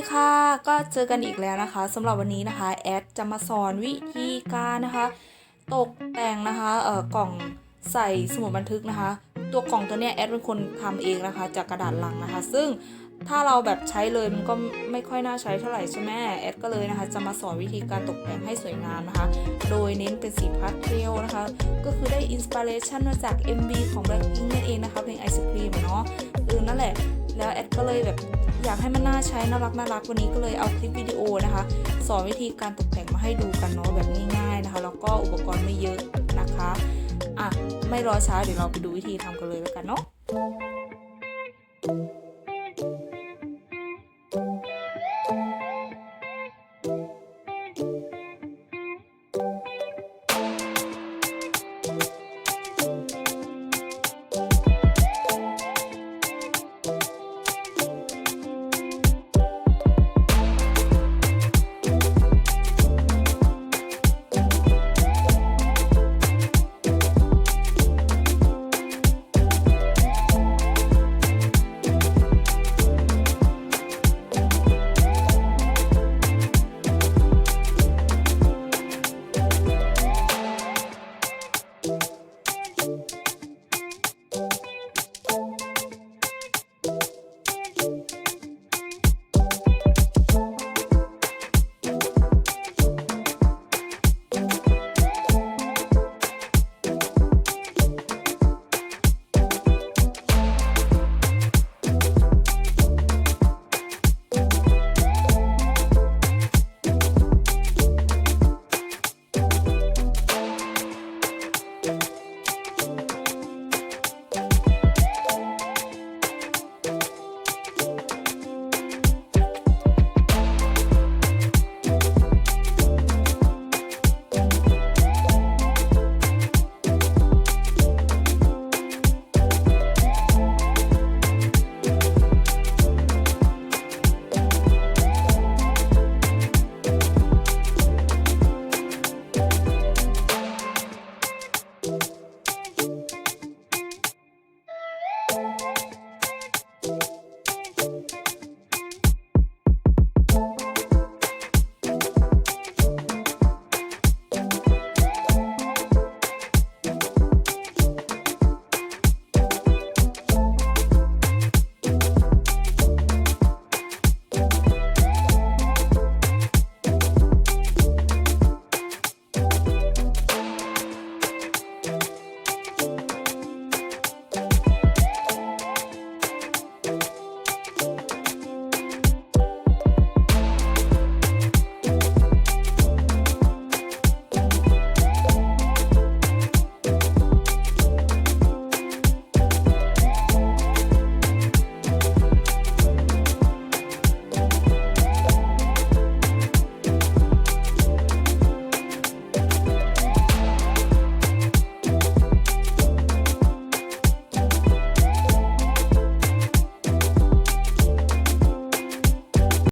ีค่ะ ก็เจอกันอีกแล้วนะคะสำหรับวันนี้นะคะ แอดจะมาสอนวิธีการนะคะ ตกแต่งนะคะเอ่อกล่องใส่สมุดบันทึกนะคะ ตัวกล่องตัวเนี้ยแอดเป็นคนทำเองนะคะ จากกระดาษลังนะคะ ซึ่งถ้าเราแบบใช้เลยมันก็ไม่ค่อยน่าใช้เท่าไหร่ใช่ไหมแอดก็เลยนะคะ จะมาสอนวิธีการตกแต่งให้สวยงามนะคะ โดยเน้นเป็นสีพาสเทลนะคะ ก็คือได้อินสปิเรชันมาจาก MV ของ Blackpink นั่นเองนะคะเพลงไอศครีมเนาะเออนั่นแหละ แล้วแอดก็เลยแบบอยากให้มันน่าใช้น่ารักน่ารักวันนี้ก็เลยเอาคลิปวิดีโอนะคะ สอนวิธีการตกแต่งมาให้ดูกันเนาะแบบง่ายๆนะคะ แล้วก็อุปกรณ์ไม่เยอะนะคะอะไม่รอช้าเดี๋ยวเราไปดูวิธีทำกันเลยแล้วกันเนาะ